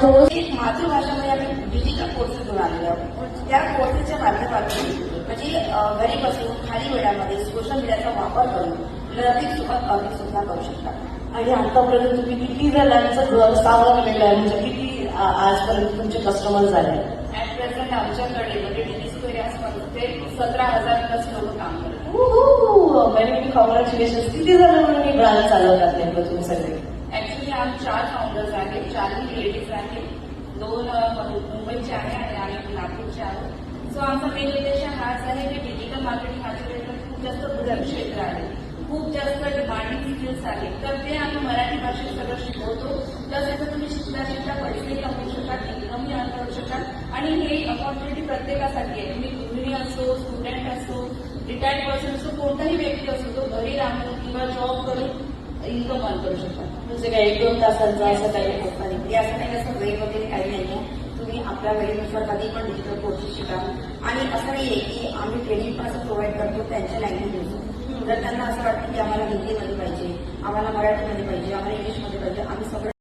एक मातृभाषामध्ये आम्ही digital courses घेऊन आलेलो आहोत. त्या कोर्सेसच्या माध्यमातून म्हणजे घरी बसून खाली वेळामध्ये सोशल मीडियाचा वापर करून लर्निंग सोबत अर्निंग सुद्धा करू शकता. आणि आतापर्यंत तुम्ही किती जणांचं सावध केलंय म्हणजे किती आजपर्यंत तुमचे कस्टमर झाले? ऍट प्रेझेंट आमच्याकडे म्हणजे डिजी स्क्वेअर आसपास ते सतरा हजार प्लस लोक काम करतात. व्हेरी कॉंग्रॅच्युलेशन किती जण म्हणून ही ब्रांच चालवतात नेमकं तुम्ही सगळे? ऍक्च्युली आम्ही चार फाउंडर्स आहेत चारही लेडीज आहेत दोन मुंबईचे आहे आणि आम्ही नागपूरचे आहोत सो आमचा मेन उद्देश हाच आहे की डिजिटल मार्केटिंग माझ्याकडे खूप जास्त उदर क्षेत्र आहे. खूप जास्त डिमांडिंग स्किल्स आहेत तर ते आम्ही मराठी भाषेत सगळं शिकवतो. प्लस याचं तुम्ही शिकता शिकता पैसे कमवू शकाल इन्कमही अर्न करू शकाल. आणि हे अपॉर्च्युनिटी प्रत्येकासाठी आहे. तुम्ही गृहिणी असो स्टुडंट असो रिटायर्ड पर्सन असो कोणताही व्यक्ती असो तो घरी राहून किंवा जॉब करून इन्कम अर्न करू शकता. म्हणजे काय एक दोन तासांचा असं काही आणि ते असं नाही असं वेळ वगैरे काही नाहीये तुम्ही आपल्या वेळेनुसार कधी पण डिजिटल कोर्सेस शिका. आणि असं नाहीये की आम्ही ट्रेनिंग पण असं प्रोव्हाइड करतो त्यांच्या लँग्वेज जर त्यांना असं वाटतं की आम्हाला हिंदीमध्ये पाहिजे आम्हाला मराठीमध्ये पाहिजे आम्हाला इंग्लिशमध्ये पाहिजे आम्ही सगळं